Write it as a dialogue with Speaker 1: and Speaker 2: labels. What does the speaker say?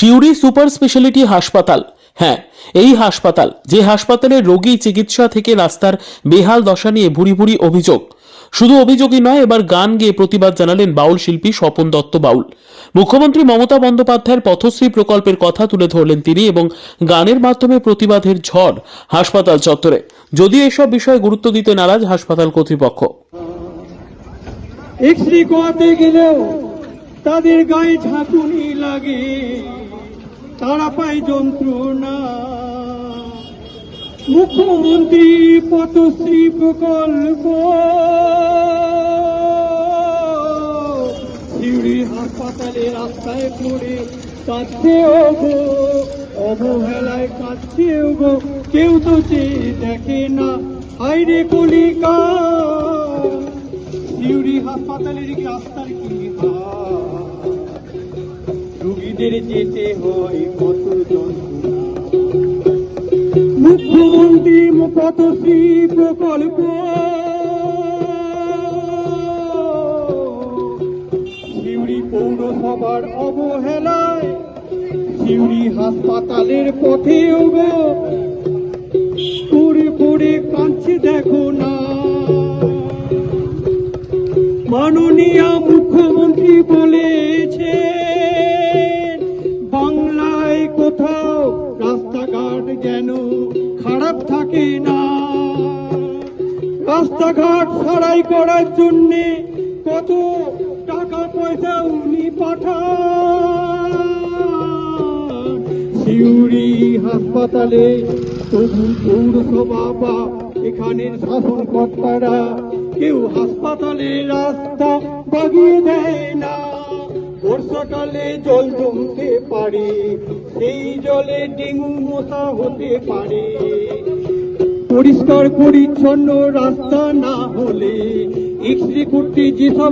Speaker 1: Suri super speciality হাসপাতাল। হ্যাঁ এই হাসপাতাল, যে হাসপাতালে রোগী চিকিৎসা থেকে রাস্তার বেহাল দশা নিয়ে ভুরি ভুরি অভিযোগ। শুধু অভিযোগই নয়, এবার গান গেয়ে প্রতিবাদ জানালেন বাউল শিল্পী স্বপন দত্ত বাউল। মুখ্যমন্ত্রী মমতা বন্দ্যোপাধ্যায়ের পথশ্রী প্রকল্পের কথা তুলে ধরলেন তিনি এবং গানের মাধ্যমে প্রতিবাদের ঝড় হাসপাতাল চত্বরে। যদিও এসব বিষয়ে গুরুত্ব দিতে নারাজ হাসপাতাল কর্তৃপক্ষ।
Speaker 2: তাদের গায়ে ঝাঁকুনি লাগে। তারা পায় যন্ত্রণা। মুখ্যমন্ত্রী পথশ্রী প্রকল্প। সিউড়ি হাসপাতালে রাস্তায় পড়ে কাঁদছেও গো অবহেলায় কাঁদছেও গো কেউ তো চেয়ে দেখে না হাইরে কলিকা সিউড়ি হাসপাতালের রাস্তার কি হাল? হয় কত মুখ্যমন্ত্রী পথশ্রী প্রকল্প। সিউড়ি পৌরসভার অবহেলায় সিউড়ি হাসপাতালের পথেও গো পড়ে পড়ে কাঁদছে দেখো না। মাননীয় মুখ্যমন্ত্রী থাকে না। রাস্তাঘাট সারাই করার জন্য কত টাকা পয়সা উনি পাঠান। সিউড়ি হাসপাতালে তবু পৌরসভা বা এখানের শাসনকর্তারা কেউ হাসপাতালে রাস্তা বাগিয়ে দেয় না। বর্ষাকালে জল জমতে পারে, সেই জলে ডেঙ্গু মশা হতে পারে। পরিষ্কার পরিচ্ছন্ন রাস্তা না হলে ইস্ত্রি কুর্তি যেসব